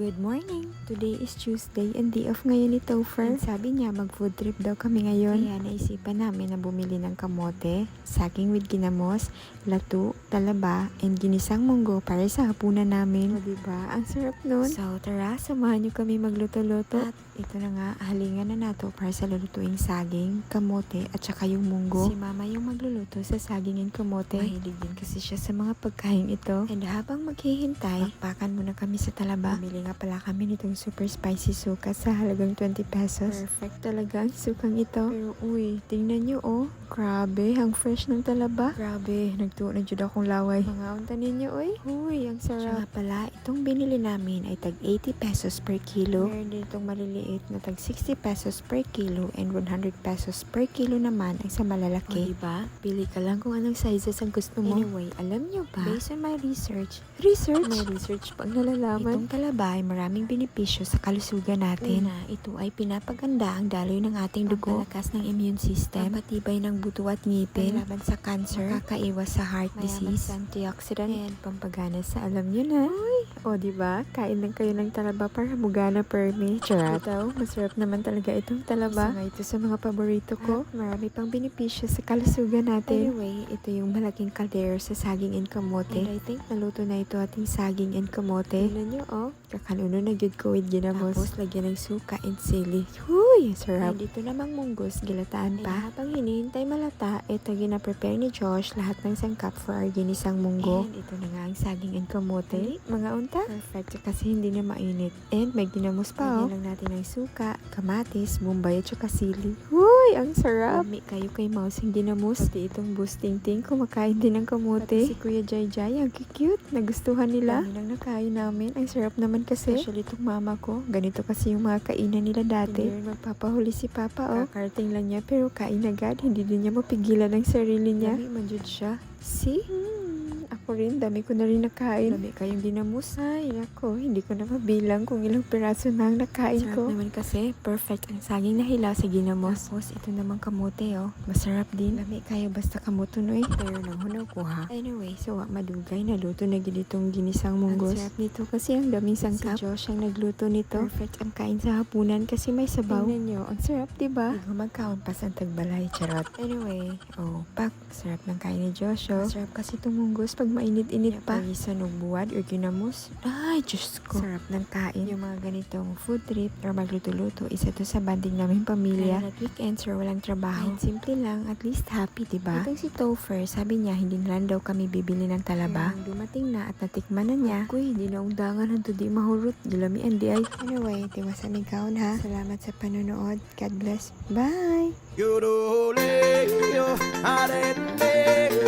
Good morning! Today is Tuesday and day off ngayon ni Topher. And sabi niya mag-food trip daw kami ngayon. Kaya naisipan namin na bumili ng kamote, saging with ginamos, lato, talaba, and ginisang munggo para sa hapunan namin. O diba? Ang sarap nun. So tara, samahan niyo kami magluto-luto. At ito na nga, halingan na nato para sa lulutuing saging, kamote, at saka yung munggo. Si mama yung magluluto sa saging and kamote. Mahilig din kasi siya sa mga pagkain ito. And habang maghihintay, bakbakan muna kami sa talaba. Bumili nga pala kami nitong super spicy suka sa halagang 20 pesos. Perfect talaga ang sukang ito. Pero uy, tingnan nyo oh. Grabe, ang fresh ng talaba. Grabe, nagtuo na jud akong laway. Mga unta ninyo uy. Uy, ang sarap. Siya nga pala, itong binili namin ay tag 80 pesos per kilo. Meron din itong maliliit na tag 60 pesos per kilo and 100 pesos per kilo naman ang sa malalaki. O diba? Pili ka lang kung anong sizes ang gusto mo. Anyway, alam nyo ba? Based on my research, research? May research pang nalalaman. Itong talaba ay maraming benepisyo sa kalusugan natin. Una, ito ay pinapaganda ang daloy ng ating dugo. Pagpalakas ng immune system. Patibay ng buto at ngipin. Laban sa cancer. Makakaiwas sa heart disease. antioxidant. And pampagana sa alam nyo na. Uy! O, diba? Kain lang kayo ng talaba para mugana permi. Charot. Ito, masarap naman talaga itong talaba. Isa ito sa mga paborito ko. At marami pang benepisyo sa kalusugan natin. Anyway, ito yung malaking kaldero sa saging and kamote. And I think naluto na ito ating saging and kamote. Tingnan nyo, oh. Kakanuno na good ko with ginamos. Tapos, lagyan ng suka and sili. Huy! Sarap. And dito namang munggos, gilataan pa. habang hinihintay malata, ito gina-prepare ni Josh lahat ng sangkap for our ginisang munggo. And ito na nga ang saging and kamote. Mga unta? Perfect. Kasi hindi na mainit. And may ginamos pa, oh. Lagyan lang natin ng suka, kamatis, bombay at sili. Huy! Ang sarap! Lami kayo kay Mouse yung ginamos. Pati itong boosting ting, kumakain din ng kamote. Pati si Kuya Jai Jai, ang cute. Nagustuhan nila. Dami lang nakain namin. Ang sarap naman kasi. Especially itong mama ko. Ganito kasi yung mga kainan nila dati. Hindi rin magpapahuli si Papa, oh. Kakarating lang niya, pero kain agad. Hindi din niya mapigilan ang sarili niya. Dami man jud siya. See? Hmm, ako rin, dami ko na rin nakain. Dami kayong dinamos. Ay, ako, hindi ko na mabilang kung ilang piraso na ang nakain Sarap ko. naman kasi, perfect ang saging na hilaw sa ginamos. Tapos, ito naman kamote, oh. Masarap din. Dami kayo basta kamote, no eh. Pero nang hunaw ko, ha? Anyway, so, wa madugay, naluto na gid itong ginisang munggos. Ang sarap nito kasi ang daming sangkap. Si Josh ang nagluto nito. Perfect ang kain sa hapunan kasi may sabaw. Tingnan nyo, ang sarap, diba? Hindi ko magkaon pa sa tagbalay, charot. Anyway, oh, pak, sarap ng kain ni Josh, oh. Sarap kasi itong munggos pag mainit-init pa. Pagisan ng buwad or ginamos. Ay, Diyos ko. Sarap ng kain. Yung mga ganitong food trip or magluto-luto, isa to sa banding namin pamilya. Kaya at weekends or walang trabaho. And simple lang, at least happy, diba? Itong si Topher, sabi niya, hindi na lang daw kami bibili ng talaba. Kaya dumating na at natikman na niya, kuy, hindi na undangan ang di mahurot. Gilamian di ay. Anyway, tiwas aming kaon ha. Salamat sa panonood. God bless. Bye! Yo, do, le, yo, are,